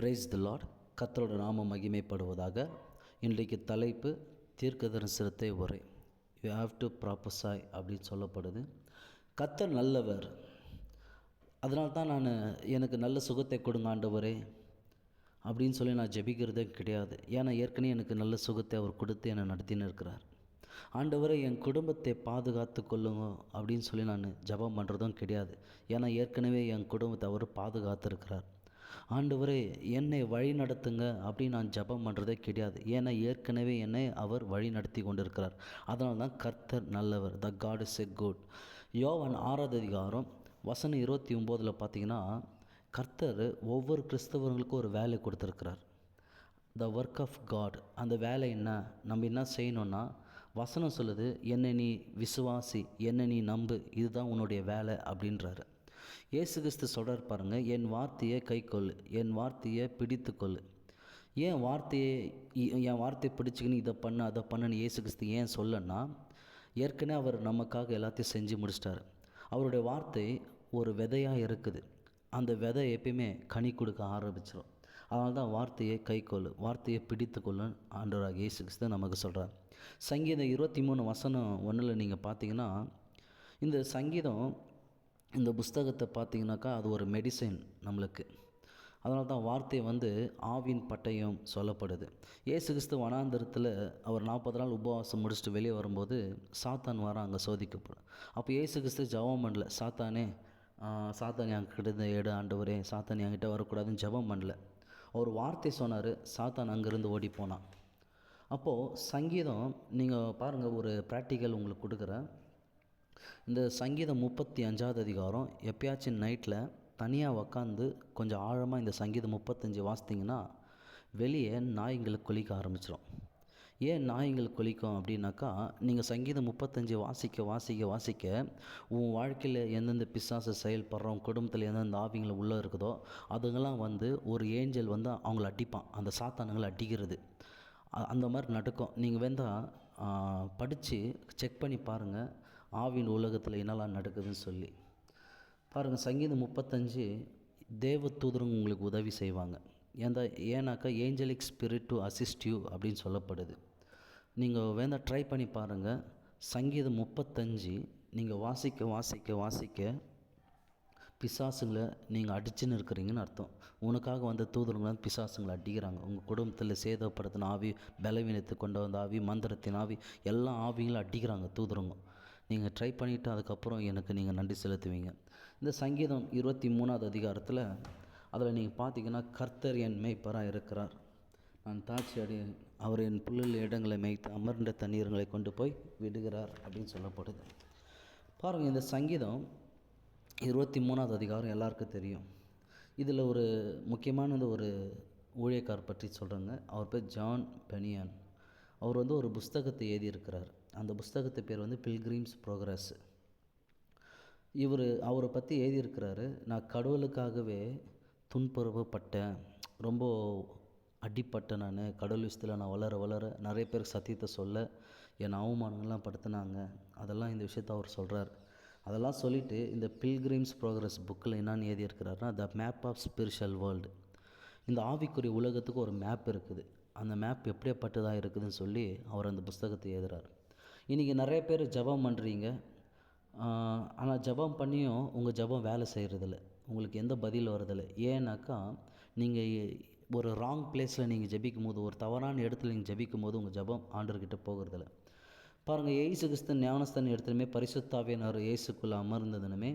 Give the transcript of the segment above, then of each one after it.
Praise the Lord கத்தரோட நாம மகிமைப்படுவதாக. இன்றைக்கு தலைப்பு தீர்க்க தரிசனத்தை உரை. யூ ஹாவ் டு ப்ராப்பஸாய் அப்படின்னு சொல்லப்படுது. கத்தர் நல்லவர். அதனால தான் நான் எனக்கு நல்ல சுகத்தை கொடுங்க ஆண்டவரே அப்படின்னு சொல்லி நான் ஜெபிக்கிறதே கிடையாது. ஏன்னா ஏற்கனவே எனக்கு நல்ல சுகத்தை அவர் கொடுத்து என்னை நடத்தின்னு இருக்கிறார். ஆண்டவரை என் குடும்பத்தை பாதுகாத்து கொள்ளுங்க அப்படின்னு சொல்லி நான் ஜெபம் பண்ணுறதும் கிடையாது. ஏன்னா ஏற்கனவே என் குடும்பத்தை அவர் பாதுகாத்துருக்கிறார். ஆண்டவரே என்னை வழி நடத்துங்க அப்படின்னு நான் ஜெபம் பண்ணுறதே கிடையாது. ஏன்னா ஏற்கனவே என்னை அவர் வழி நடத்தி கொண்டிருக்கிறார். அதனால தான் கர்த்தர் நல்லவர். The God is a good யோவன் ஆறாவது அதிகாரம் வசனம் இருபத்தி ஒம்போதில் பார்த்தீங்கன்னா கர்த்தர் ஒவ்வொரு கிறிஸ்தவர்களுக்கும் ஒரு வேலை கொடுத்துருக்கிறார். த ஒர்க் ஆஃப் காட் அந்த வேலை என்ன? நம்ம என்ன செய்யணும்னா வசனம் சொல்லுது என்னை நீ விசுவாசி என்னை நீ நம்பு இதுதான் உன்னுடைய வேலை அப்படின்றாரு. இயேசு கிறிஸ்து சொல்கிறார் பாருங்கள் என் வார்த்தையை கைக்கொள் என் வார்த்தையை பிடித்துக்கொள். ஏன் வார்த்தையை என் வார்த்தையை பிடிச்சிக்கின்னு இதை பண்ண அதை பண்ணுன்னு இயேசு கிறிஸ்து ஏன் சொல்லன்னா ஏற்கனவே அவர் நமக்காக எல்லாத்தையும் செஞ்சு முடிச்சிட்டாரு. அவருடைய வார்த்தை ஒரு விதையாக இருக்குது. அந்த விதை எப்பயுமே கனி கொடுக்க ஆரம்பிச்சிடும் அதனால தான் வார்த்தையை கைக்கொள் வார்த்தையை பிடித்துக்கொள்ளு ஆண்டவராக இயேசு கிறிஸ்து நமக்கு சொல்கிறார் சங்கீதம் இருபத்தி மூணு வசனம் ஒன்றில் நீங்கள் பார்த்தீங்கன்னா இந்த சங்கீதம் இந்த புஸ்தகத்தை பார்த்தீங்கன்னாக்கா அது ஒரு மெடிசன் நம்மளுக்கு. அதனால தான் வார்த்தை வந்து ஆவின் பட்டயம் சொல்லப்படுது. ஏசு கிறிஸ்து வனாந்திரத்தில் அவர் நாற்பது நாள் உபவாசம் முடிச்சுட்டு வெளியே வரும்போது சாத்தான் வர அங்கே சோதிக்கப்படும். அப்போ ஏசு கிறிஸ்து ஜெபம் பண்ணல. சாத்தானே சாத்தான் என்கிட்ட இருந்து எடு ஆண்டவரே சாத்தான் என்கிட்ட வரக்கூடாதுன்னு ஜெபம் பண்ணல. அவர் வார்த்தை சொன்னார். சாத்தான் அங்கேருந்து ஓடி போனான். அப்போது சங்கீதம் நீங்கள் பாருங்கள் ஒரு ப்ராக்டிக்கல் உங்களுக்கு கொடுக்குறேன். இந்த சங்கீதம் முப்பத்தி அஞ்சாவது அதிகாரம் எப்பயாச்சும் நைட்டில் தனியாக உக்காந்து கொஞ்சம் ஆழமாக இந்த சங்கீதம் முப்பத்தஞ்சு வாசித்தீங்கன்னா வெளியே நாய்ங்களுக்கு கொலிக்க ஆரம்பிச்சிடும் ஏன் நாய்கள் கொலிக்கும் அப்படின்னாக்கா நீங்கள் சங்கீதம் முப்பத்தஞ்சு வாசிக்க வாசிக்க வாசிக்க உன் வாழ்க்கையில் எந்தெந்த பிசாசு செயல்படுறோம் குடும்பத்தில் எந்தெந்த ஆவிங்களை உள்ளே இருக்குதோ அதுங்கெல்லாம் வந்து ஒரு ஏஞ்சல் வந்து அவங்கள அடிப்பான். அந்த சாத்தானுங்களை அடிக்கிறது. அந்த மாதிரி நடக்கும். நீங்கள் வேந்தால் படித்து செக் பண்ணி பாருங்கள் ஆவின் உலகத்தில் என்னெல்லாம் நடக்குதுன்னு சொல்லி. பாருங்கள் சங்கீதம் முப்பத்தஞ்சு தேவ தூதருங்க உங்களுக்கு உதவி செய்வாங்க. ஏன்டா ஏன்னாக்கா angelic spirit to assist you அப்படின்னு சொல்லப்படுது. நீங்கள் வேணா ட்ரை பண்ணி பாருங்கள் சங்கீதம் முப்பத்தஞ்சு நீங்கள் வாசிக்க வாசிக்க வாசிக்க பிசாசுங்களை நீங்கள் அடிச்சுன்னு இருக்கிறீங்கன்னு அர்த்தம். உனக்காக வந்த தூதருங்களாம் பிசாசுங்களை அடிக்கிறாங்க. உங்கள் குடும்பத்தில் சேதப்படுத்தின ஆவி பலவீனத்தை கொண்டு வந்த ஆவி மந்திரத்தின் ஆவி எல்லா ஆவிகளும் அடிக்கிறாங்க தூதருங்க. நீங்கள் ட்ரை பண்ணிவிட்டு அதுக்கப்புறம் எனக்கு நீங்கள் நன்றி செலுத்துவீங்க. இந்த சங்கீதம் இருபத்தி மூணாவது அதிகாரத்தில் அதில் நீங்கள் பார்த்தீங்கன்னா கர்த்தர் என் மேய்ப்பராக இருக்கிறார். நான் தாட்சி அடி அவர் என் புல்லில் இடங்களை மேய்த்து அமர்ந்த தண்ணீர்களை கொண்டு போய் விடுகிறார் அப்படின்னு சொல்லப்படுது. பாருங்கள் இந்த சங்கீதம் இருபத்தி மூணாவது அதிகாரம் எல்லாருக்கும் தெரியும். இதில் ஒரு முக்கியமானது ஒரு ஊழியக்கார் பற்றி சொல்கிறேங்க அவர் பேர் ஜான் பெனியான். அவர் வந்து ஒரு புஸ்தகத்தை எழுதியிருக்கிறார். அந்த புஸ்தகத்து பேர் வந்து பில்கிரீம்ஸ் ப்ரோக்ரஸ் இவர் அவரை பற்றி எழுதியிருக்கிறாரு. நான் கடவுளுக்காகவே துன்புறப்பட்டேன் ரொம்ப அடிப்பட்டேன் நான். கடவுள் விஷயத்தில் நான் வளர வளர நிறைய பேருக்கு சத்தியத்தை சொல்ல என் அவமானங்கள்லாம் படுத்தினாங்க. அதெல்லாம் இந்த விஷயத்த அவர் சொல்கிறார் அதெல்லாம் சொல்லிவிட்டு இந்த பில்கிரிம்ஸ் ப்ரோக்ரஸ் புக்கில் என்னென்னு எழுதியிருக்கிறாருன்னா the map of spiritual world இந்த ஆவிக்குரிய உலகத்துக்கு ஒரு மேப் இருக்குது. அந்த மேப் எப்படியாப்பட்டதாக இருக்குதுன்னு சொல்லி அவர் அந்த புஸ்தகத்தை எழுதுறார். இன்றைக்கி நிறைய பேர் ஜெபம் பண்ணுறீங்க ஆனால் ஜெபம் பண்ணியும் உங்கள் ஜெபம் வேலை செய்கிறதில்ல உங்களுக்கு எந்த பதில் வரதில்லை ஏன்னாக்கா நீங்கள் ஒரு ராங் பிளேஸில் நீங்கள் ஜபிக்கும் போது ஒரு தவறான இடத்துல நீங்கள் ஜபிக்கும் போது உங்கள் ஜெபம் ஆண்டர்கிட்ட போகிறதில்ல. பாருங்கள் ஏசு கிறிஸ்தன் ஞானஸ்தன் இடத்துலையுமே பரிசுத்தாவியனர் இயேசுக்குள்ளே அமர்ந்ததுனுமே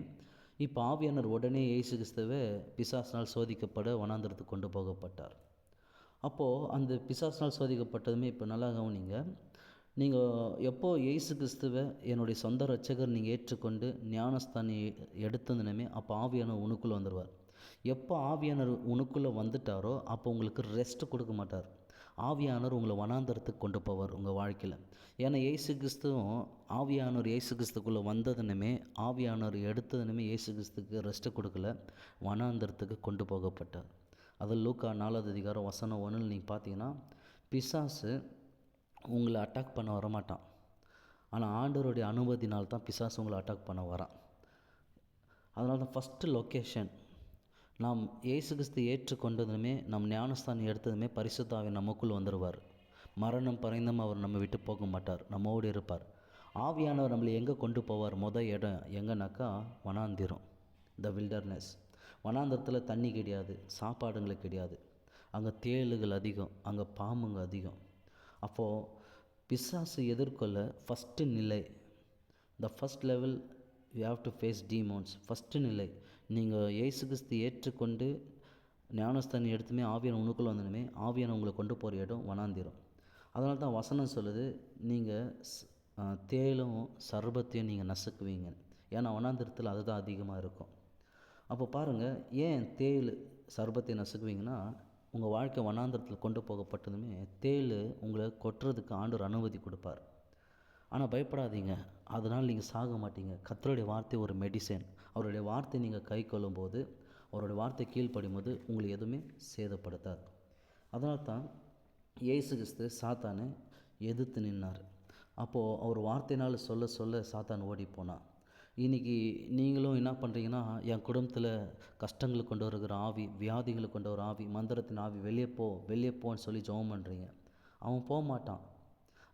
இப்போ ஆவியானர் உடனே இயேசு கிறிஸ்துவை பிசாசினால் சோதிக்கப்பட வனாந்திரத்துக்கு கொண்டு போகப்பட்டார். அப்போது அந்த பிசாசினால் சோதிக்கப்பட்டதுமே இப்போ நல்லா கவனிங்க. நீங்கள் எப்போ இயேசு கிறிஸ்துவை என்னுடைய சொந்த ரட்சகர் நீங்கள் ஏற்றுக்கொண்டு ஞானஸ்தானி எடுத்ததுனமே அப்போ ஆவியானவர் உனக்குள்ளே வந்துடுவார் எப்போ ஆவியானர் உனக்குள்ளே வந்துட்டாரோ அப்போ உங்களுக்கு ரெஸ்ட் கொடுக்க மாட்டார். ஆவியானவர் உங்களை வனாந்தரத்துக்கு கொண்டு போவார் உங்கள் வாழ்க்கையில். ஏன்னா இயேசு கிறிஸ்துவும் ஆவியானவர் இயேசு கிறிஸ்துக்குள்ளே வந்ததுனுமே ஆவியானவர் எடுத்ததுனுமே இயேசு கிறிஸ்துக்கு ரெஸ்ட்டு கொடுக்கல வனாந்தரத்துக்கு கொண்டு போகப்பட்டார். அது லூக்கா நாலாவது அதிகாரம் வசனம் ஒன்றில் நீங்கள் பார்த்தீங்கன்னா பிசாசு உங்களை அட்டாக் பண்ண வரமாட்டான். ஆனால் ஆண்டவருடைய அனுமதினால் தான் பிசாசு உங்களை அட்டாக் பண்ண வரான். அதனால தான் ஃபஸ்ட்டு லொக்கேஷன் நாம் இயேசு கிறிஸ்து ஏற்றுக்கொண்டதுமே நம் ஞானஸ்தானம் எடுத்ததுமே பரிசுத்தாவை நமக்குள் வந்துடுவார் மரணம் பறைந்தும் அவர் நம்ம விட்டு போக மாட்டார். நம்மோடு இருப்பார். ஆவியானவர் நம்மளை எங்கே கொண்டு போவார்? மொதல் இடம் எங்கேனாக்கா? வனாந்திரம். த வில்டர்னஸ் வனாந்திரத்தில் தண்ணி கிடையாது சாப்பாடுங்களுக்கு கிடையாது. அங்கே தேளுகள் அதிகம் அங்கே பாம்புங்க அதிகம். அப்போது பிசாசு எதிர்கொள்ள ஃபஸ்ட்டு நிலை the first level you have to face demons first நிலை நீங்கள் இயேசு கிறிஸ்து ஏற்றுக்கொண்டு ஞானஸ்தானி எடுத்துமே ஆவியான உனக்குள்ளே வந்தனுமே ஆவியான உங்களை கொண்டு போகிற இடம் வனாந்திரம். அதனால தான் வசனம் சொல்லுது நீங்கள் தேலும் சர்பத்தையும் நீங்கள் நசுக்குவீங்க. ஏன்னா வனாந்திரத்தில் அதுதான் அதிகமாக இருக்கும். அப்போ பாருங்கள் ஏன் தேயில் சர்பத்தை நசுக்குவீங்கன்னா உங்கள் வாழ்க்கை வனாந்திரத்தில் கொண்டு போகப்பட்டதுமே தேள் உங்களை கொட்டுறதுக்கு ஆண்டவர் அனுமதி கொடுப்பார். ஆனால் பயப்படாதீங்க. அதனால் நீங்கள் சாக மாட்டீங்க. கத்தருடைய வார்த்தை ஒரு மெடிசன் அவருடைய வார்த்தை நீங்கள் கை கொள்ளும்போது அவருடைய வார்த்தை கீழ்ப்படும் போது உங்களை எதுவுமே சேதப்படுத்தாது. அதனால் தான் இயேசு கிறிஸ்து சாத்தானை எதிர்த்து நின்னார். அப்போது அவர் வார்த்தையினால் சொல்ல சொல்ல சாத்தான் ஓடி போனான். இன்றைக்கி நீங்களும் என்ன பண்ணுறீங்கன்னா என் குடும்பத்தில் கஷ்டங்களை கொண்டு வருகிற ஆவி வியாதிகளை கொண்டு வர ஆவி மந்திரத்தின் ஆவி வெளியே போ வெளியே போன்னு சொல்லி ஜெபம் பண்ணுறீங்க அவன் போக மாட்டான்.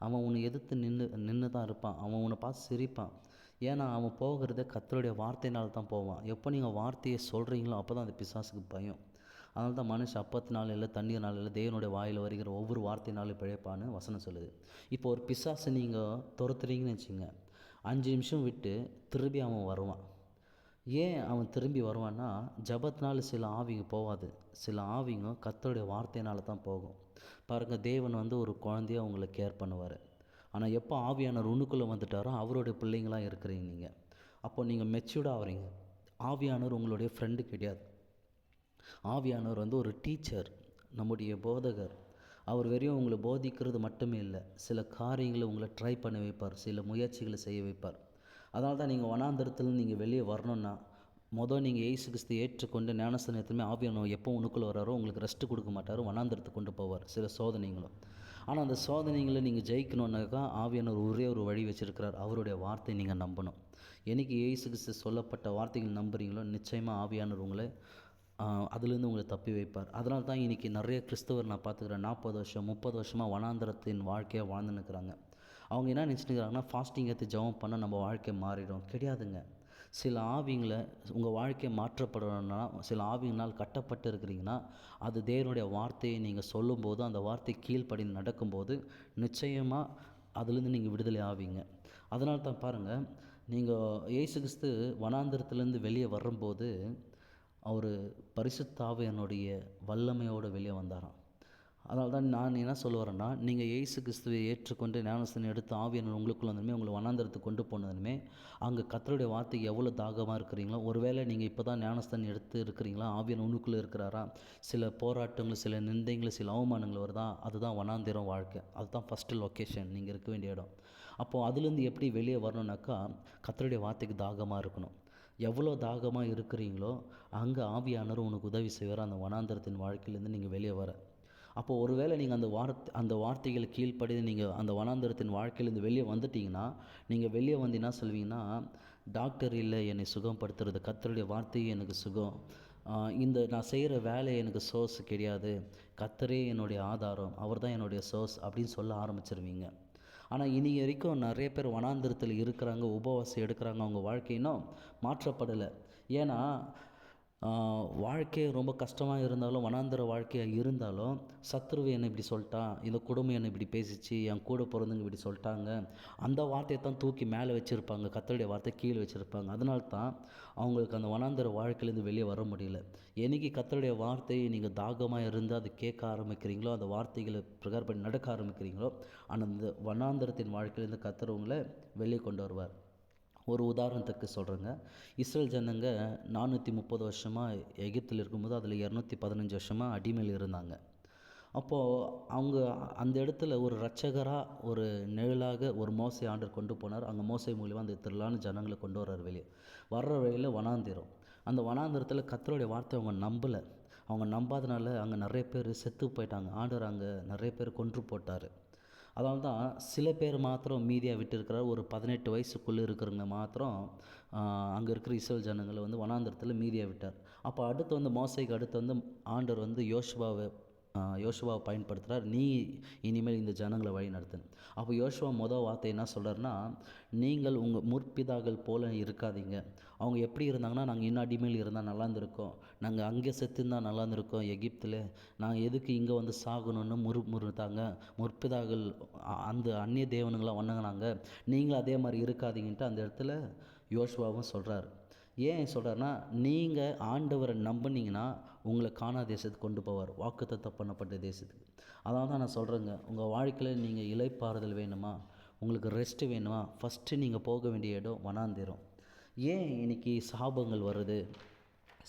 அவன் உன்னை எதிர்த்து நின்று நின்று தான் இருப்பான். அவன் உன்னை பார்த்து சிரிப்பான். ஏன்னா அவன் போகிறதே கத்தருடைய வார்த்தையினால் தான் போவான். எப்போ நீங்கள் வார்த்தையை சொல்கிறீங்களோ அப்போ தான் அந்த பிசாசுக்கு பயம். அதனால தான் மனுஷன் அப்பத்தினால இல்லை தண்ணீர்னால இல்லை தேவனுடைய வாயில் வருகிற ஒவ்வொரு வார்த்தையினாலும் பிழைப்பான்னு வசனம் சொல்லுது. இப்போ ஒரு பிசாசை நீங்கள் துரத்துறீங்கன்னு வச்சுங்க அஞ்சு நிமிஷம் விட்டு திரும்பி அவன் வருவான். ஏன் அவன் திரும்பி வருவான்னா ஜபத்தினால் சில ஆவிங்க போகாது. சில ஆவிங்க கத்தருடைய வார்த்தையினால தான் போகும். பாருங்கள் தேவன் வந்து ஒரு குழந்தைய அவங்கள கேர் பண்ணுவார். ஆனால் எப்போ ஆவியானவர் உண்ணுக்குள்ளே வந்துட்டாரோ அவருடைய பிள்ளைங்களாம் இருக்கிறீங்க நீங்கள் அப்போ நீங்கள் மெச்சூர்டாக ஆகிறீங்க ஆவியானவர் உங்களுடைய ஃப்ரெண்டு கிடையாது. ஆவியானவர் வந்து ஒரு டீச்சர் நம்முடைய போதகர். அவர் வெறும் உங்களை போதிக்கிறது மட்டுமே இல்லை சில காரியங்களை உங்களை ட்ரை பண்ண வைப்பார் சில முயற்சிகளை செய்ய வைப்பார். அதனால தான் நீங்கள் வனாந்திரத்துலேருந்து நீங்கள் வெளியே வரணுன்னா மொதல் நீங்கள் ஏசு கிறிஸ்து ஏற்றுக்கொண்டு ஞானஸ்தானத்துமே ஆவியானவர் எப்போ உனக்குள்ளே வராரோ உங்களுக்கு ரெஸ்ட்டு கொடுக்க மாட்டார் வனாந்தரத்துக்கு கொண்டு போவார் சில சோதனைகளும். ஆனால் அந்த சோதனைகளை நீங்கள் ஜெயிக்கணுன்னாக்கா ஆவியானவர் ஒரே ஒரு வழி வச்சுருக்கிறார் அவருடைய வார்த்தை நீங்கள் நம்பணும். என்றைக்கு ஏசு கிறிஸ்து சொல்லப்பட்ட வார்த்தைகள் நம்புறீங்களோ நிச்சயமாக ஆவியானவர் உங்களை அதுலேருந்து உங்களை தப்பி வைப்பார். அதனால தான் இன்றைக்கி நிறைய கிறிஸ்தவர் நான் பார்த்துக்கிறேன். நாற்பது வருஷம் முப்பது வருஷமாக வனாந்திரத்தின் வாழ்க்கையை வாழ்ந்துன்னுக்குறாங்க அவங்க என்ன நினச்சிட்டுக்கிறாங்கன்னா ஃபாஸ்டிங் எடுத்து ஜெபம் பண்ணால் நம்ம வாழ்க்கை மாறிடும். கிடையாதுங்க. சில ஆவிங்களை உங்கள் வாழ்க்கையை மாற்றப்படணும்னா சில ஆவிங்களால் கட்டப்பட்டு இருக்கிறீங்கன்னா அது தேவனுடைய வார்த்தையை நீங்கள் சொல்லும்போது அந்த வார்த்தை கீழ்ப்படி நடக்கும்போது நிச்சயமாக அதுலேருந்து நீங்கள் விடுதலை ஆவீங்க. அதனால தான் பாருங்கள் நீங்கள் இயேசு கிறிஸ்து வனாந்திரத்துலேருந்து வெளியே வரும்போது அவர் பரிசுத்தாவியனுடைய வல்லமையோடு வெளியே வந்தாராம். அதனால தான் நான் என்ன சொல்ல வரேன்னா நீங்கள் இயேசு கிறிஸ்துவை ஏற்றுக்கொண்டு ஞானஸ்தனை எடுத்து ஆவியன் உங்களுக்குள்ள வந்தனுமே உங்களை வனாந்திரத்துக்கு கொண்டு போனதுமே அங்கே கத்தருடைய வார்த்தைக்கு எவ்வளோ தாகமாக இருக்கிறீங்களோ ஒருவேளை நீங்கள் இப்போ தான் ஞானஸ்தன் எடுத்து இருக்கிறீங்களா ஆவியன் உனக்குள்ளே இருக்கிறாரா சில போராட்டங்கள் சில நிந்தைங்கள் சில அவமானங்கள் வருதா அதுதான் வனாந்திரம் வாழ்க்கை. அதுதான் ஃபஸ்ட்டு லொக்கேஷன் நீங்கள் இருக்க வேண்டிய இடம். அப்போது அதுலேருந்து எப்படி வெளியே வரணுன்னாக்கா கத்தருடைய வார்த்தைக்கு தாகமாக இருக்கணும். எவ்வளோ தாகமாக இருக்கிறீங்களோ அங்கே ஆவியானவர் உனக்கு உதவி செய்வார். அந்த வனாந்தரத்தின் வாழ்க்கையிலேருந்து நீங்கள் வெளியே வர. அப்போது ஒருவேளை நீங்கள் அந்த வார்த்தை அந்த வார்த்தைகள் கீழ்ப்படி நீங்கள் அந்த வனாந்தரத்தின் வாழ்க்கையிலேருந்து வெளியே வந்துட்டீங்கன்னா நீங்கள் வெளியே வந்து என்ன சொல்வீங்கன்னா டாக்டர் இல்லை என்னை சுகப்படுத்துறது. கத்தருடைய வார்த்தையை எனக்கு சுகம். இந்த நான் செய்கிற வேலை எனக்கு சோர்ஸ் கிடையாது. கத்தரே என்னுடைய ஆதாரம். அவர் தான் என்னுடைய சோர்ஸ் அப்படின்னு சொல்ல ஆரம்பிச்சிருவீங்க. ஆனால் இனி வரைக்கும் நிறைய பேர் வனாந்திரத்தில் இருக்கிறாங்க உபவாசம் எடுக்கிறாங்க அவங்க வாழ்க்கையினும் மாற்றப்படலை. ஏன்னா வாழ்க்கை ரொம்ப கஷ்டமாக இருந்தாலும் வனாந்திர வாழ்க்கையாக இருந்தாலும் சத்ருவு என்னை இப்படி சொல்லிட்டான் இந்த குடும்பம் என்னை இப்படி பேசிச்சு என் கூட பிறந்தவங்க இப்படி சொல்லிட்டாங்க. அந்த வார்த்தையை தான் தூக்கி மேலே வச்சுருப்பாங்க கத்தருடைய வார்த்தை கீழே வச்சுருப்பாங்க. அதனால தான் அவங்களுக்கு அந்த வனாந்திர வாழ்க்கையிலேருந்து வெளியே வர முடியல. என்றைக்கு கத்தருடைய வார்த்தையை நீங்கள் தாகமாக இருந்து அதை கேட்க ஆரம்பிக்கிறீங்களோ அந்த வார்த்தைகளை பிரகாரம் பண்ணி நடக்க ஆரம்பிக்கிறீங்களோ அந்த வனாந்திரத்தின் வாழ்க்கையிலேருந்து கத்துறவங்களை வெளியே கொண்டு வருவார். ஒரு உதாரணத்துக்கு சொல்கிறேங்க இஸ்ரேல் ஜனங்க நானூற்றி முப்பது வருஷமாக எகிப்தில் இருக்கும்போது அதில் இரநூத்தி பதினஞ்சு வருஷமாக அடிமையில் இருந்தாங்க. அப்போது அவங்க அந்த இடத்துல ஒரு ரட்சகராக ஒரு நிழலாக ஒரு மோசை ஆண்டர் கொண்டு போனார். அங்கே மோசை மூலியமாக அந்த திரளான ஜனங்களை கொண்டு வர்றார் வெளியே. வர்ற வழியில் வனாந்திரம். அந்த வனாந்திரத்தில் கத்தருடைய வார்த்தை அவங்க நம்பலை. அவங்க நம்பாதனால அங்கே நிறைய பேர் செத்து போயிட்டாங்க. ஆண்டர் அங்கே நிறைய பேர் கொன்று போட்டார். அதனால தான் சில பேர் மாத்திரம் மீதியாக விட்டுருக்கிறார் ஒரு பதினெட்டு வயசுக்குள்ளே இருக்கிறவங்க மாத்திரம் அங்கே இருக்கிற இஸ்ரேல் ஜனங்களை வந்து வனாந்திரத்தில் மீதியாக விட்டார். அப்போ அடுத்து வந்து மோசைக்கு அடுத்து வந்து ஆண்டவர் வந்து யோசுவாவை யோசுவாவை பயன்படுத்துகிறார் நீ இனிமேல் இந்த ஜனங்களை வழி நடத்துன்னு. அப்போ யோசுவா மொதல் வார்த்தை என்ன சொல்கிறாருன்னா நீங்கள் உங்கள் முற்பிதாக்கள் போல இருக்காதீங்க. அவங்க எப்படி இருந்தாங்கன்னா நாங்கள் இன்னும் மேல் இருந்தால் நல்லா இருந்திருக்கோம். நாங்கள் அங்கே செத்துருந்தால் நல்லா இருந்திருக்கோம் எகிப்தில். நாங்கள் எதுக்கு இங்கே வந்து சாகணும்னு முறு முறுத்தாங்க? முற்பிதாக்கள் அந்த அந்நிய தேவனுங்களாம் வணங்குனாங்க. நீங்களும் அதே மாதிரி இருக்காதீங்கன்ட்டு அந்த இடத்துல யோசுவாவும் சொல்கிறார் ஏன் சொல்கிறாருன்னா நீங்கள் ஆண்டவரை நம்புனீங்கன்னா உங்களை காணா தேசத்துக்கு கொண்டு போவார். வாக்குத்தத்தம் பண்ணப்பட்ட தேசத்துக்கு. அதான் தான் நான் சொல்கிறேங்க உங்கள் வாழ்க்கையில் நீங்கள் இலைப்பாறுதல் வேணுமா? உங்களுக்கு ரெஸ்ட்டு வேணுமா? ஃபஸ்ட்டு நீங்கள் போக வேண்டிய இடம் வனாந்திரம். ஏன் இன்னைக்கு சாபங்கள் வருது?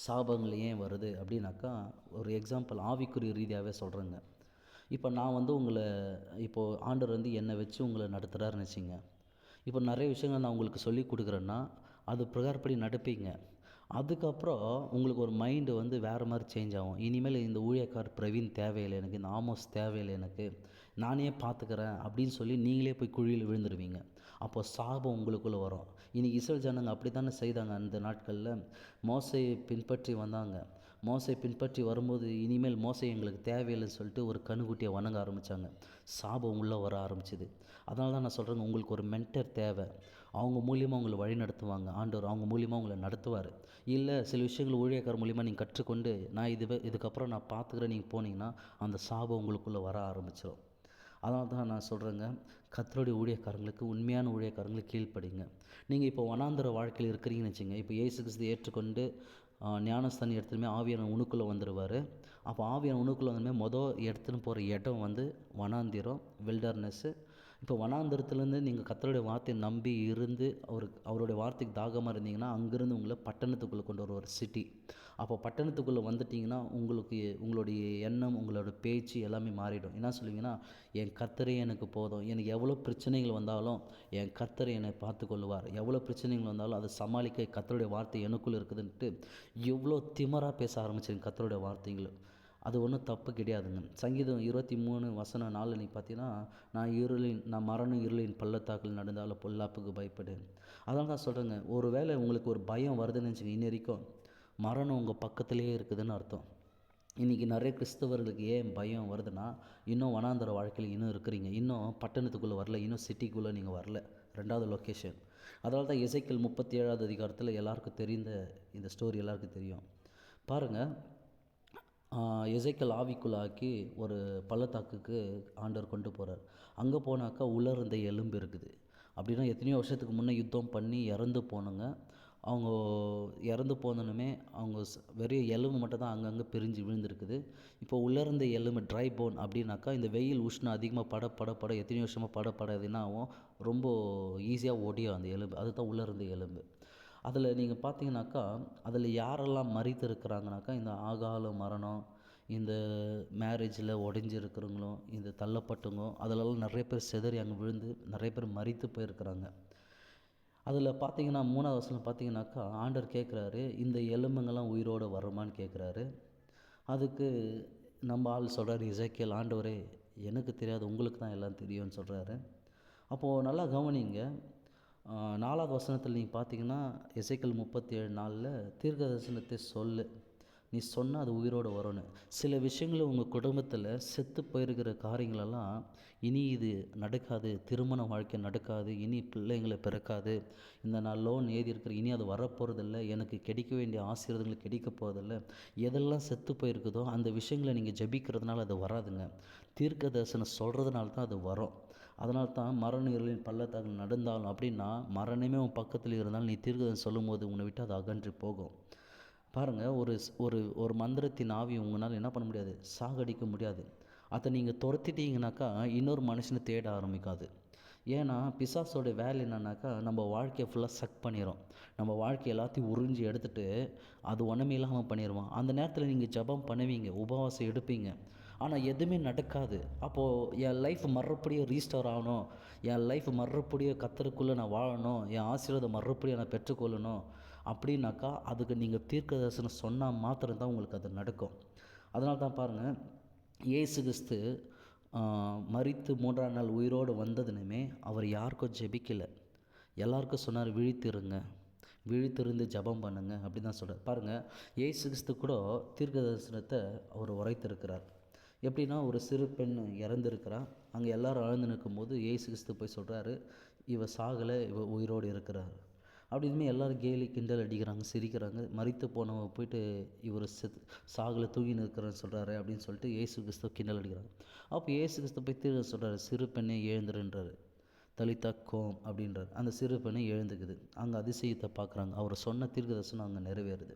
சாபங்கள் ஏன் வருது? அப்படின்னாக்கா ஒரு எக்ஸாம்பிள் ஆவிக்குரிய ரீதியாகவே சொல்கிறேங்க இப்போ நான் வந்து உங்களை இப்போது ஆண்டவர் வந்து என்னை வச்சு உங்களை நடத்துகிறாருன்னு வச்சுங்க. இப்போ நிறைய விஷயங்கள் நான் உங்களுக்கு சொல்லி கொடுக்குறேன்னா அது பிரகாரப்படி நடப்பீங்க. அதுக்கப்புறம் உங்களுக்கு ஒரு மைண்டு வந்து வேறு மாதிரி சேஞ்ச் ஆகும். இனிமேல் இந்த ஊழியக்கார் பிரவீன் தேவையில்லை எனக்கு இந்த ஆமோஸ் தேவையில்லை எனக்கு நானே பார்த்துக்கிறேன் அப்படின்னு சொல்லி நீங்களே போய் குழியில் விழுந்துருவீங்க. அப்போ சாபம் உங்களுக்குள்ளே வரும். இன்றைக்கி இசல் ஜனங்க அப்படி தானே செய்தாங்க அந்த நாட்களில்? மோசையை பின்பற்றி வந்தாங்க. மோசை பின்பற்றி வரும்போது இனிமேல் மோசை எங்களுக்கு தேவையில்லைன்னு சொல்லிட்டு ஒரு கணுக்குட்டியை வணங்க ஆரம்பித்தாங்க சாபம் உள்ளே வர ஆரம்பிச்சிது. அதனால தான் நான் சொல்கிறேங்க உங்களுக்கு ஒரு மென்டர் தேவை. அவங்க மூலியமாக உங்களை வழி நடத்துவாங்க ஆண்டவர் அவங்க மூலியமாக உங்களை நடத்துவார். இல்லை சில விஷயங்கள் ஊழியக்கார மூலியமாக நீங்கள் கற்றுக்கொண்டு நான் இது இதுக்கப்புறம் நான் பார்த்துக்கிறேன் நீங்கள் போனீங்கன்னா அந்த சாபம் உங்களுக்குள்ளே வர ஆரம்பிச்சிடும் அதனால தான் நான் சொல்கிறேங்க கத்தருடைய ஊழியக்காரங்களுக்கு உண்மையான ஊழியக்காரங்களுக்கு கீழ்ப்படிங்க. நீங்கள் இப்போ வனாந்திர வாழ்க்கையில் இருக்கிறீங்கன்னு வச்சுங்க இப்போ இயேசு கிறிஸ்து ஏற்றுக்கொண்டு ஞானஸ்தானி எடுத்துமே ஆவியான உணுக்குள்ளே வந்துடுவார் அப்போ ஆவியான உணுக்குள்ளே வந்துமே மொதல் எடுத்துன்னு போகிற இடம் வந்து வனாந்திரம் வில்டர்னஸ்ஸு இப்போ வனாந்திரத்துலேருந்து நீங்கள் கத்தருடைய வார்த்தையை நம்பி இருந்து அவர் அவருடைய வார்த்தைக்கு தாகமாக இருந்தீங்கன்னா அங்கேருந்து உங்களை பட்டணத்துக்குள்ளே கொண்டு வருவார் சிட்டி அப்போ பட்டணத்துக்குள்ளே வந்துட்டிங்கன்னா உங்களுக்கு உங்களுடைய எண்ணம் உங்களோட பேச்சு எல்லாமே மாறிடும். என்ன சொல்லுவீங்கன்னா என் கர்த்தரே எனக்கு போதும். எனக்கு எவ்வளோ பிரச்சனைகள் வந்தாலும் என் கத்தரை என்னை பார்த்து கொள்ளுவார் எவ்வளோ பிரச்சனைகள் வந்தாலும் அதை சமாளிக்க கத்தருடைய வார்த்தை எனக்குள்ளே இருக்குதுன்ட்டு எவ்வளோ திமராக பேச ஆரம்பிச்சிருங்க கத்தருடைய வார்த்தைகள். அது ஒன்றும் தப்பு கிடையாதுங்க. சங்கீதம் இருபத்தி மூணு வசனம் நாலு நீ பார்த்தீங்கன்னா நான் இருளின் நான் மரணம் இருளின் பள்ளத்தாக்கில் நடந்தாலும் பொல்லாப்புக்கு பயப்படு. அதனால தான் சொல்கிறேங்க ஒரு வேளை உங்களுக்கு ஒரு பயம் வருதுன்னு வச்சுங்க இன்ன வரைக்கும் மரணம் உங்கள் பக்கத்துலேயே இருக்குதுன்னு அர்த்தம். இன்றைக்கி நிறைய கிறிஸ்தவர்களுக்கு ஏன் பயம் வருதுன்னா இன்னும் வனாந்தர வாழ்க்கையில் இன்னும் இருக்கிறீங்க. இன்னும் பட்டணத்துக்குள்ளே வரல. இன்னும் சிட்டிக்குள்ளே நீங்கள் வரல. ரெண்டாவது லொக்கேஷன் அதனால தான் இசைக்கல் முப்பத்தி ஏழாவது அதிகாரத்தில் எல்லாருக்கும் தெரிந்த இந்த ஸ்டோரி எல்லாருக்கும் தெரியும். பாருங்கள் எசைக்கல் ஆவிக்குள்ளாக்கி ஒரு பள்ளத்தாக்குக்கு ஆண்டவர் கொண்டு போகிறார் அங்கே போனாக்கா உலர்ந்த எலும்பு இருக்குது. அப்படின்னா எத்தனையோ வருஷத்துக்கு முன்னே யுத்தம் பண்ணி இறந்து போனவங்க. அவங்க இறந்து போனனுமே அவங்க வெறும் எலும்பு மட்டும் தான் அங்கங்கே பிரிஞ்சு விழுந்திருக்குது. இப்போ உலர்ந்த எலும்பு ட்ரை போன் அப்படின்னாக்கா இந்த வெயில் உஷ்ணம் அதிகமாக பட பட பட எத்தனையோ வருஷமாக பட பட ரொம்ப ஈஸியாக ஒடியும் அந்த எலும்பு. அதுதான் உலர்ந்த எலும்பு. அதில் நீங்கள் பார்த்தீங்கன்னாக்கா அதில் யாரெல்லாம் மறித்து இருக்கிறாங்கனாக்கா இந்த ஆகால மரணம் இந்த மேரேஜில் உடஞ்சிருக்கிறவங்களும் இந்த தள்ளப்பட்டவங்க அதிலெல்லாம் நிறைய பேர் சிதறி அங்கே விழுந்து நிறைய பேர் மறித்து போயிருக்கிறாங்க. அதில் பார்த்தீங்கன்னா மூணாவது வருஷம் பார்த்தீங்கன்னாக்கா ஆண்டவர் கேட்குறாரு இந்த எலும்புங்கள்லாம் உயிரோடு வருமான்னு கேட்குறாரு. அதுக்கு நம்ம ஆள் சொல்கிறார் இசைக்கியல் ஆண்டவரே எனக்கு தெரியாது உங்களுக்கு தான் எல்லாம் தெரியும்னு சொல்கிறாரு. அப்போது நல்லா கவனிங்க நாலாவது வசனத்தில் நீங்கள் பார்த்தீங்கன்னா இசைக்கல் முப்பத்தி ஏழு நாளில் தீர்க்க தரிசனத்தை சொல்லு. நீ சொன்னால் அது உயிரோடு வரும்னு. சில விஷயங்கள் உங்கள் குடும்பத்தில் செத்து போயிருக்கிற காரியங்களெல்லாம் இனி இது நடக்காது. திருமண வாழ்க்கை நடக்காது. இனி பிள்ளைங்களை பிறக்காது. இந்த நான் லோன் எழுதியிருக்கிற இனி அது வரப்போகிறதில்ல எனக்கு கிடைக்க வேண்டிய ஆசீர்வாதங்கள் கிடைக்க போகிறதில்ல எதெல்லாம் செத்து போயிருக்குதோ அந்த விஷயங்களை நீங்கள் ஜெபிக்கிறதுனால அது வராதுங்க. தீர்க்க தரிசனம் சொல்கிறதுனால தான் அது வரும். அதனால தான் மரண பள்ளத்தாக்கு நடந்தாலும் அப்படின்னா மரணமே உன் பக்கத்தில் இருந்தாலும் நீ தீர்க்கதரிசனம் சொல்லும்போது உன்னை விட்டு அது அகன்று போகும். பாருங்கள் ஒரு ஒரு ஒரு மந்திரத்தின் ஆவி உங்களால் என்ன பண்ண முடியாது? சாகடிக்க முடியாது. அதை நீங்கள் துரத்திட்டீங்கனாக்கா இன்னொரு மனுஷனை தேட ஆரம்பிக்காது. ஏன்னா பிசாஸோட வேலை என்னன்னாக்கா நம்ம வாழ்க்கையை ஃபுல்லாக சக் பண்ணிடும் நம்ம வாழ்க்கை எல்லாத்தையும் உறிஞ்சி எடுத்துகிட்டு அது ஒன்றுமே இல்லாமல் பண்ணிடுவான் அந்த நேரத்தில் நீங்கள் ஜெபம் பண்ணுவீங்க உபவாசம் எடுப்பீங்க. ஆனால் எதுவுமே நடக்காது. அப்போது என் லைஃப் மறுபடியும் ரீஸ்டோர் ஆகணும். என் லைஃப் மறுபடியும் கத்தருக்குள்ளே நான் வாழணும். என் ஆசீர்வாதம் மறுபடியும் நான் பெற்றுக்கொள்ளணும். அப்படின்னாக்கா அதுக்கு நீங்கள் தீர்க்க தரிசனம் சொன்னால் மாத்திரம்தான் உங்களுக்கு அது நடக்கும். அதனால தான் பாருங்கள் ஏசு கிறிஸ்து மறித்து மூன்றாம் நாள் உயிரோடு வந்ததுனுமே அவர் யாருக்கும் ஜெபிக்கலை. எல்லாருக்கும் சொன்னார் விழித்திருங்க. விழித்திருந்து ஜெபம் பண்ணுங்க. அப்படி தான் சொல்கிறார் பாருங்கள் ஏசு கிறிஸ்து கூட தீர்க்க தரிசனத்தை அவர் உரைத்திருக்கிறார். எப்படின்னா ஒரு சிறு பெண் இறந்துருக்கிறா. அங்கே எல்லோரும் அழுந்து நிற்கும்போது ஏசு கிறிஸ்து போய் சொல்கிறாரு இவ சாகலை இவ உயிரோடு இருக்கிறார். அப்படி இதுமாதிரி எல்லோரும் கேலி கிண்டல் அடிக்கிறாங்க சிரிக்கிறாங்க. மறித்து போனவங்க போயிட்டு இவர் செத் சாகலை தூங்கி நிற்கிறேன்னு சொல்கிறாரு அப்படின்னு சொல்லிட்டு ஏசு கிறிஸ்துவ கிண்டல் அடிக்கிறாங்க. அப்போ ஏசு கிறிஸ்து போய் தீர்க்க சொல்கிறாரு சிறு பெண்ணை எழுந்துருன்றாரு. தலிதா கோம் அப்படின்றார். அந்த சிறு பெண்ணை எழுந்துக்குது. அங்கே அதிசயத்தை பார்க்குறாங்க. அவர் சொன்ன தீர்க்கதர்சனம் அங்கே நிறைவேறுது.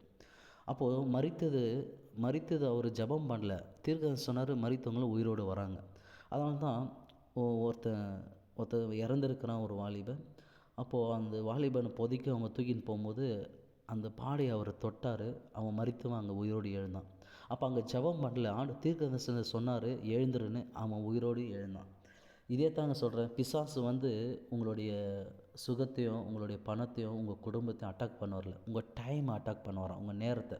அப்போது மறித்தது மறித்தது அவர் ஜெபம் பண்ணல. தீர்க்கதரிசனம் சொன்னார் மறித்தவங்களும் உயிரோடு வராங்க. அதனால தான் ஒ- ஒருத்தன் ஒருத்தன் இறந்துருக்கிறான் ஒரு வாலிபன். அப்போது அந்த வாலிபனை பொதிக்க அவங்க தூக்கின்னு போகும்போது அந்த பாடை அவர் தொட்டார். அவன் மறித்தவன் அங்கே உயிரோடு எழுந்தான். அப்போ அங்கே ஜெபம் பண்ணல. ஆண்டு தீர்க்கதரிசனம் சொன்னார் எழுந்துருன்னு. அவன் உயிரோடு எழுந்தான். இதே தாங்க சொல்கிறேன் பிசாசு வந்து உங்களுடைய சுகத்தையும் உங்களுடைய பணத்தையும் உங்கள் குடும்பத்தையும் அட்டாக் பண்ண வரல உங்கள் டைமை அட்டாக் பண்ண வரான் உங்கள் நேரத்தை.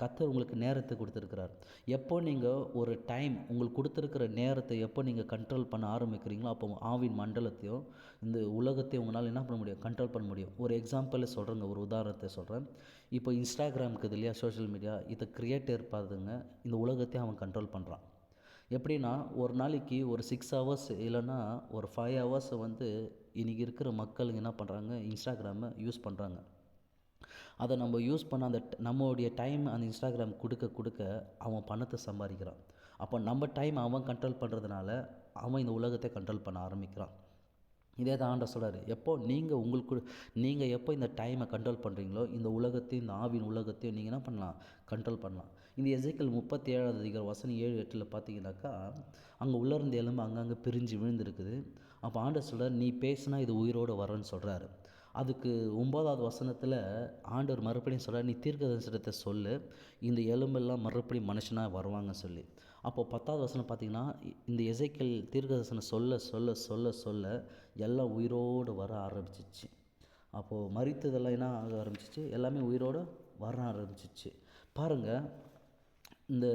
கத்தர் உங்களுக்கு நேரத்தை கொடுத்துருக்கிறார். எப்போ நீங்கள் ஒரு டைம் உங்களுக்கு கொடுத்துருக்கிற நேரத்தை எப்போ நீங்கள் கண்ட்ரோல் பண்ண ஆரம்பிக்கிறீங்களோ அப்போ ஆவின் மண்டலத்தையும் இந்த உலகத்தையும் உங்களால் என்ன பண்ண முடியும்? கண்ட்ரோல் பண்ண முடியும். ஒரு எக்ஸாம்பிளில் சொல்கிறேங்க ஒரு உதாரணத்தை சொல்கிறேன் இப்போ இன்ஸ்டாகிராமுக்கு இது இல்லையா? சோஷியல் மீடியா இதை கிரியேட் ஏற்பாதுங்க இந்த உலகத்தையும் அவன் கண்ட்ரோல் பண்ணுறான் எப்படின்னா ஒரு நாளைக்கு ஒரு சிக்ஸ் ஹவர்ஸ் இல்லைன்னா ஒரு ஃபைவ் ஹவர்ஸ் வந்து இன்றைக்கி இருக்கிற மக்களுங்க என்ன பண்ணுறாங்க இன்ஸ்டாகிராமை யூஸ் பண்ணுறாங்க அதை நம்ம யூஸ் பண்ண அந்த நம்மளுடைய டைம் அந்த இன்ஸ்டாகிராம் கொடுக்க கொடுக்க அவன் பணத்தை சம்பாதிக்கிறான். அப்போ நம்ம டைம் அவன் கண்ட்ரோல் பண்ணுறதுனால அவன் இந்த உலகத்தை கண்ட்ரோல் பண்ண ஆரம்பிக்கிறான். இதே தான் ஆண்ட சொல்கிறார் எப்போ நீங்கள் உங்களுக்கு நீங்கள் எப்போ இந்த டைமை கண்ட்ரோல் பண்ணுறீங்களோ இந்த உலகத்தையும் இந்த ஆவின் உலகத்தையும் நீங்கள் என்ன பண்ணலாம்? கண்ட்ரோல் பண்ணலாம். இந்த எசைக்கல் முப்பத்தி ஏழாவது அதிகாரம் வசனம் ஏழு எட்டில் பார்த்தீங்கன்னாக்கா அங்கே உள்ள இருந்த எலும்பு அங்கங்கே பிரிஞ்சு விழுந்திருக்குது. அப்போ ஆண்டர் சொல்கிறார் நீ பேசுனா இது உயிரோடு வரேன்னு சொல்கிறாரு அதுக்கு ஒம்பதாவது வசனத்தில் ஆண்டவர் மறுபடியும் சொல்கிறார் நீ தீர்க்கதரிசனத்தை சொல்லு. இந்த எலும்பெல்லாம் மறுபடியும் மனுஷனாக வருவாங்க சொல்லி. அப்போ பத்தாவது வசனம் பார்த்தீங்கன்னா இந்த எசைக்கல் தீர்க்கதரிசனம் சொல்ல சொல்ல சொல்ல சொல்ல எல்லாம் உயிரோடு வர ஆரம்பிச்சிச்சு. அப்போது மறித்ததெல்லாம் என்ன ஆக ஆரம்பிச்சிச்சு? எல்லாமே உயிரோடு வர ஆரம்பிச்சிச்சு. பாருங்கள் இந்த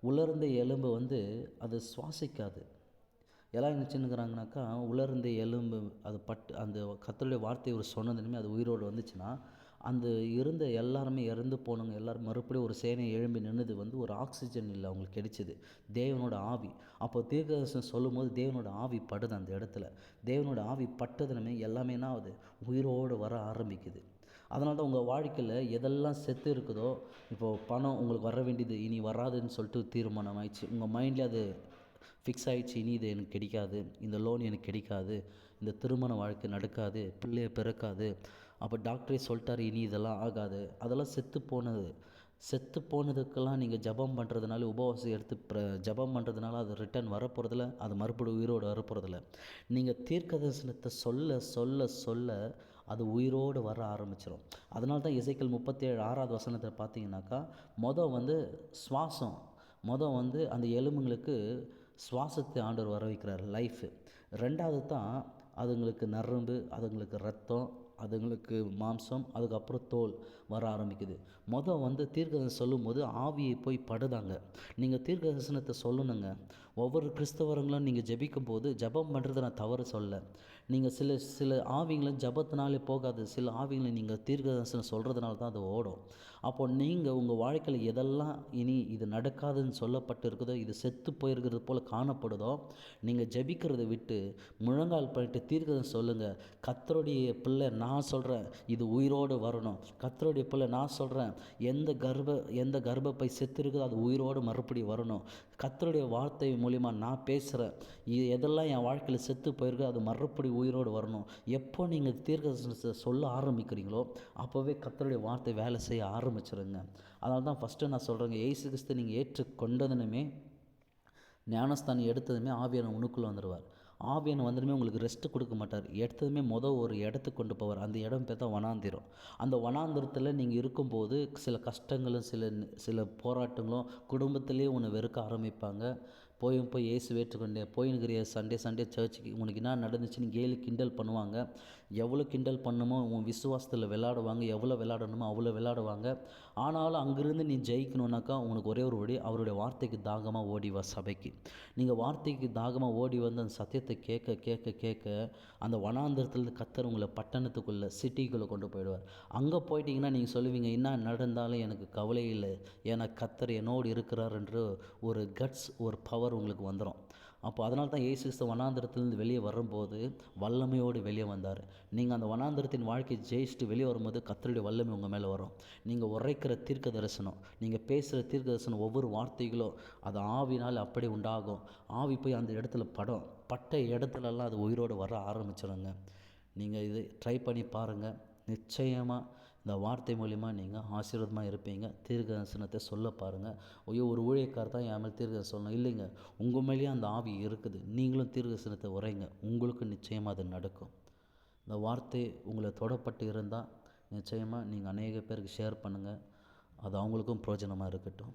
உலர்ந்த எலும்பு வந்து அது சுவாசிக்காது. எல்லாம் நினச்சின்னுக்குறாங்கனாக்கா உலர்ந்த எலும்பு அது பட்டு அந்த கத்தருடைய வார்த்தை ஒரு சொன்னதுமே அது உயிரோடு வந்துச்சுன்னா அந்த இருந்த எல்லாருமே இறந்து போனவங்க எல்லாரும் மறுபடியும் ஒரு சேனை எழும்பி நின்றுது வந்து ஒரு ஆக்சிஜன் இல்லை அவங்களுக்கு கிடைச்சிது. தேவனோட ஆவி. அப்போ தீர்க்கதரிசனம் சொல்லும்போது தேவனோட ஆவி படுது அந்த இடத்துல. தேவனோட ஆவி பட்டதுனமே எல்லாமே என்ன ஆகுது? உயிரோடு வர ஆரம்பிக்குது. அதனால தான் உங்கள் வாழ்க்கையில் எதெல்லாம் செத்து இருக்குதோ இப்போது பணம் உங்களுக்கு வர வேண்டியது இனி வராதுன்னு சொல்லிட்டு தீர்மானம் ஆயிடுச்சு உங்கள் மைண்டில் அது ஃபிக்ஸ் ஆகிடுச்சு இனி இது எனக்கு கிடைக்காது. இந்த லோன் எனக்கு கிடைக்காது. இந்த திருமண வாழ்க்கை நடக்காது. பிள்ளையை பிறக்காது. அப்போ டாக்டரே சொல்லிட்டாரு இனி இதெல்லாம் ஆகாது. அதெல்லாம் செத்து போனது. செத்து போனதுக்கெல்லாம் நீங்கள் ஜெபம் பண்ணுறதுனால உபவாசம் எடுத்து ப்ர ஜெபம் பண்ணுறதுனால அது ரிட்டர்ன் வரப்போகிறதில்ல அது மறுபடியும் உயிரோடு வரப்போகிறதில்ல நீங்கள் தீர்க்க தரிசனத்தை சொல்ல சொல்ல சொல்ல அது உயிரோடு வர ஆரம்பிச்சிடும் அதனால தான் இசைக்கல் முப்பத்தேழு ஆறாவது வசனத்தை பார்த்தீங்கன்னாக்கா மொதல் வந்து சுவாசம் மொதல் வந்து அந்த எலும்புங்களுக்கு சுவாசத்தை ஆண்டவர் வர வைக்கிறார் லைஃபு. ரெண்டாவது தான் அதுங்களுக்கு நரம்பு அதுங்களுக்கு ரத்தம் அதுங்களுக்கு மாம்சம் அதுக்கப்புறம் தோல் வர ஆரம்பிக்குது. மொதல் வந்து தீர்க்கதரிசனம் சொல்லும்போது ஆவியை போய் படுதாங்க. நீங்கள் தீர்க்கதரிசனத்தை சொல்லணுங்க. ஒவ்வொரு கிறிஸ்தவர்களும் நீங்கள் ஜெபிக்கும் போது ஜெபம் பண்ணுறதை நான் தவறு சொல்ல நீங்கள் சில சில ஆவிங்களை ஜபத்தினாலே போகாது. சில ஆவிங்களை நீங்கள் தீர்க்கதரிசனம் சொல்கிறதுனால தான் அது ஓடும். அப்போ நீங்கள் உங்கள் வாழ்க்கையில் எதெல்லாம் இனி இது நடக்காதுன்னு சொல்லப்பட்டு இருக்குதோ இது செத்து போயிருக்கிறது போல் காணப்படுதோ நீங்கள் ஜெபிக்கிறதை விட்டு முழங்கால் பண்ணிட்டு தீர்க்கதரிசனம் சொல்லுங்கள் கத்தருடைய பிள்ளை நான் சொல்கிறேன் இது உயிரோடு வரணும். கத்தருடைய பிள்ளை நான் சொல்கிறேன் எந்த கர்ப்ப எந்த கர்ப்பப்பை செத்து இருக்குதோ அது உயிரோடு மறுபடியும் வரணும். கத்தருடைய வார்த்தை மூலிமா நான் பேசுகிறேன் இது எதெல்லாம் என் வாழ்க்கையில் செத்து போயிருக்கோ அது மறுபடி உயிரோடு வரணும். எப்போ நீங்கள் தீர்க்க சொல்ல ஆரம்பிக்கிறீங்களோ அப்போவே கத்தருடைய வார்த்தை வேலை செய்ய ஆரம்பிச்சிருங்க. அதனால தான் ஃபஸ்ட்டு நான் சொல்கிறேங்க ஏசு கிறிஸ்து நீங்கள் ஏற்று கொண்டதுனுமே ஞானஸ்தானம் எடுத்ததுமே ஆவியான உனக்குள்ளே வந்துடுவார் ஆவியான வந்துடுமே உங்களுக்கு ரெஸ்ட் கொடுக்க மாட்டார். எடுத்ததுமே மொதல் ஒரு இடத்துக்கு கொண்டு போவார். அந்த இடம் பேர் தான் வனாந்திரம். அந்த வனாந்திரத்தில் நீங்கள் இருக்கும்போது சில கஷ்டங்களும் சில சில போராட்டங்களும் குடும்பத்திலே ஒன்று வெறுக்க ஆரம்பிப்பாங்க. போயும் போய் இயேசு ஏற்றுக்கொண்டே போயின்னுக்கிறிய சண்டே சண்டே சர்ச்சுக்கு உனக்கு என்ன நடந்துச்சுன்னு கேலி கிண்டல் பண்ணுவாங்க. எவ்வளோ கிண்டல் பண்ணுமோ உன் விசுவாசத்தில் விளாடுவாங்க எவ்வளோ விளாடணுமோ அவ்வளோ விளாடுவாங்க ஆனாலும் அங்கேருந்து நீ ஜெயிக்கணுன்னாக்கா உனக்கு ஒரே ஒரு வழி அவருடைய வார்த்தைக்கு தாகமாக ஓடி வா சபைக்கு. நீங்கள் வார்த்தைக்கு தாகமாக ஓடி வந்து அந்த சத்தியத்தை கேட்க கேட்க கேட்க அந்த வனாந்திரத்துலேருந்து கத்தர் உங்களை பட்டணத்துக்குள்ளே சிட்டிக்குள்ளே கொண்டு போயிடுவார். அங்கே போயிட்டீங்கன்னா நீங்கள் சொல்லுவீங்க என்ன நடந்தாலும் எனக்கு கவலை இல்லை. ஏன்னா கத்தர் என்னோடு இருக்கிறார் என்று ஒரு கட்ஸ் ஒரு பவர் உங்களுக்கு வந்துடும் அப்போ அதனால தான் இயேசு வனாந்திரத்திலேருந்து வனாந்திரத்திலிருந்து வெளியே வரும்போது வல்லமையோடு வெளியே வந்தார். நீங்கள் அந்த வனாந்திரத்தின் வாழ்க்கையை ஜெயிச்சுட்டு வெளியே வரும்போது கத்தருடைய வல்லமை உங்கள் மேலே வரும். நீங்கள் உரைக்கிற தீர்க்க தரிசனம் நீங்கள் பேசுகிற தீர்க்க தரிசனம் ஒவ்வொரு வார்த்தைகளும் அது ஆவினால் அப்படி உண்டாகும். ஆவி போய் அந்த இடத்துல படம். பட்ட இடத்துலலாம் அது உயிரோடு வர ஆரம்பிச்சிடுங்க நீங்கள் இது ட்ரை பண்ணி பாருங்கள் நிச்சயமாக இந்த வார்த்தை மூலிமா நீங்கள் ஆசீர்வாதமாக இருப்பீங்க. தீர்க்க தரிசனத்தை சொல்ல பாருங்கள் ஐயோ ஒரு ஊழியக்கார் தான் என் மேல் தீர்க்க சொல்லணும். இல்லைங்க. உங்கள் மேலேயும் அந்த ஆவி இருக்குது. நீங்களும் தீர்க்க தரிசனத்தை உரைங்க. உங்களுக்கு நிச்சயமாக அது நடக்கும். இந்த வார்த்தை உங்களை தொடப்பட்டு இருந்தால் நிச்சயமாக நீங்கள் அநேக பேருக்கு ஷேர் பண்ணுங்கள் அது அவங்களுக்கும் பிரயோஜனமாக இருக்கட்டும்.